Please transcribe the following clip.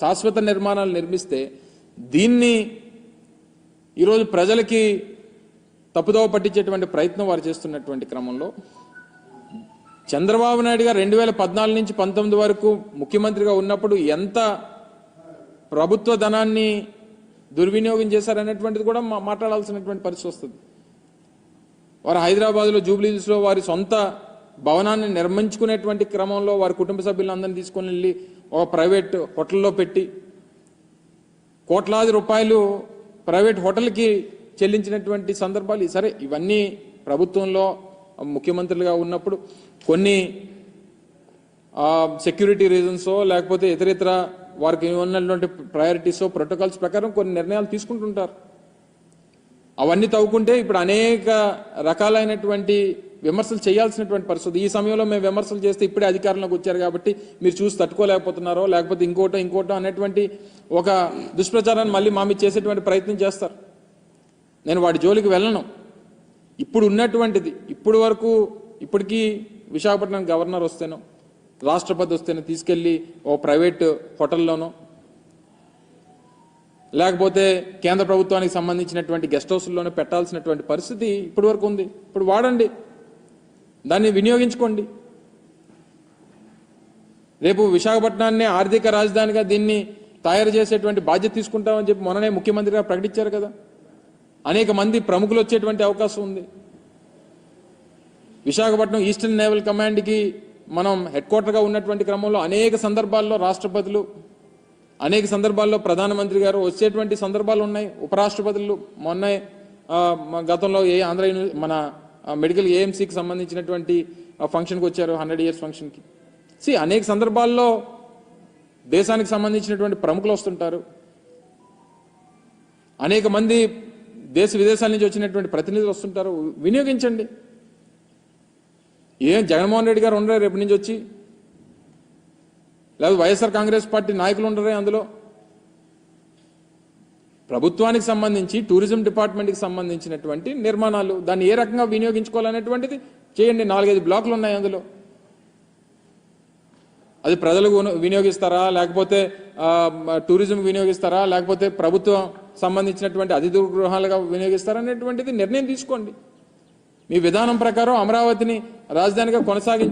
శాశ్వత నిర్మాణాలు నిర్మిస్తే దీన్ని ఈరోజు ప్రజలకి తప్పుదోవ పట్టించేటువంటి ప్రయత్నం వారు చేస్తున్నటువంటి క్రమంలో చంద్రబాబు నాయుడు గారు రెండు వేల పద్నాలుగు నుంచి పంతొమ్మిది వరకు ముఖ్యమంత్రిగా ఉన్నప్పుడు ఎంత ప్రభుత్వ ధనాన్ని దుర్వినియోగం చేశారనేటువంటిది కూడా మా- మాట్లాడాల్సినటువంటి పరిస్థితి వస్తుంది. వారు హైదరాబాద్లో జూబ్లీస్లో వారి సొంత భవనాన్ని నిర్మించుకునేటువంటి క్రమంలో వారి కుటుంబ సభ్యులందరినీ తీసుకొని వెళ్ళి ఓ ప్రైవేట్ హోటల్లో పెట్టి కోట్లాది రూపాయలు ప్రైవేట్ హోటల్కి చెల్లించినటువంటి సందర్భాలు సరే ఇవన్నీ ప్రభుత్వంలో ముఖ్యమంత్రులుగా ఉన్నప్పుడు కొన్ని సెక్యూరిటీ రీజన్సో లేకపోతే ఇతరితర వారికి ఉన్నటువంటి ప్రయారిటీసో ప్రోటోకాల్స్ ప్రకారం కొన్ని నిర్ణయాలు తీసుకుంటుంటారు. అవన్నీ తవ్వుకుంటే ఇప్పుడు అనేక రకాలైనటువంటి విమర్శలు చేయాల్సినటువంటి పరిస్థితి. ఈ సమయంలో మేము విమర్శలు చేస్తే ఇప్పుడే అధికారంలోకి వచ్చారు కాబట్టి మీరు చూసి తట్టుకోలేకపోతున్నారో లేకపోతే ఇంకోటో ఇంకోటో అనేటువంటి ఒక దుష్ప్రచారాన్ని మళ్ళీ మా మీద చేసేటువంటి ప్రయత్నం చేస్తారు. నేను వాడి జోలికి వెళ్ళను. ఇప్పుడు ఉన్నటువంటిది ఇప్పుడు వరకు ఇప్పటికీ విశాఖపట్నం గవర్నర్ వస్తేనో రాష్ట్రపతి వస్తేనో తీసుకెళ్ళి ఓ ప్రైవేట్ హోటల్లోనో లేకపోతే కేంద్ర ప్రభుత్వానికి సంబంధించినటువంటి గెస్ట్ హౌస్లోనే పెట్టాల్సినటువంటి పరిస్థితి ఇప్పటి వరకు ఉంది. ఇప్పుడు వాడండి. దాన్ని వినియోగించుకోండి. రేపు విశాఖపట్నాన్ని ఆర్థిక రాజధానిగా దీన్ని తయారు చేసేటువంటి బాధ్యత తీసుకుంటామని చెప్పి మొన్ననే ముఖ్యమంత్రిగా ప్రకటించారు కదా. అనేక మంది ప్రముఖులు వచ్చేటువంటి అవకాశం ఉంది. విశాఖపట్నం ఈస్టర్న్ నేవల్ కమాండ్కి మనం హెడ్ క్వార్టర్గా ఉన్నటువంటి క్రమంలో అనేక సందర్భాల్లో రాష్ట్రపతులు అనేక సందర్భాల్లో ప్రధానమంత్రి గారు వచ్చేటువంటి సందర్భాలు ఉన్నాయి. ఉపరాష్ట్రపతులు మొన్న గతంలో ఏ ఆంధ్ర మన మెడికల్ ఏఎంసీకి సంబంధించినటువంటి ఫంక్షన్కి వచ్చారు హండ్రెడ్ ఇయర్స్ ఫంక్షన్కి సి అనేక సందర్భాల్లో దేశానికి సంబంధించినటువంటి ప్రముఖులు వస్తుంటారు. అనేక మంది దేశ విదేశాల నుంచి వచ్చినటువంటి ప్రతినిధులు వస్తుంటారు. వినియోగించండి. ఏం జగన్మోహన్ రెడ్డి గారు ఉండరే రేపు నుంచి వచ్చి? లేదా వైఎస్ఆర్ కాంగ్రెస్ పార్టీ నాయకులు ఉండరే అందులో? ప్రభుత్వానికి సంబంధించి టూరిజం డిపార్ట్మెంట్కి సంబంధించినటువంటి నిర్మాణాలు దాన్ని ఏ రకంగా వినియోగించుకోవాలనేటువంటిది చేయండి. నాలుగైదు బ్లాక్లు ఉన్నాయి అందులో. అది ప్రజలకు వినియోగిస్తారా? లేకపోతే టూరిజం వినియోగిస్తారా? లేకపోతే ప్రభుత్వం సంబంధించినటువంటి అతిథి గృహాలుగా వినియోగిస్తారా అనేటువంటిది నిర్ణయం తీసుకోండి. మీ విధానం ప్రకారం అమరావతిని రాజధానిగా కొనసాగించ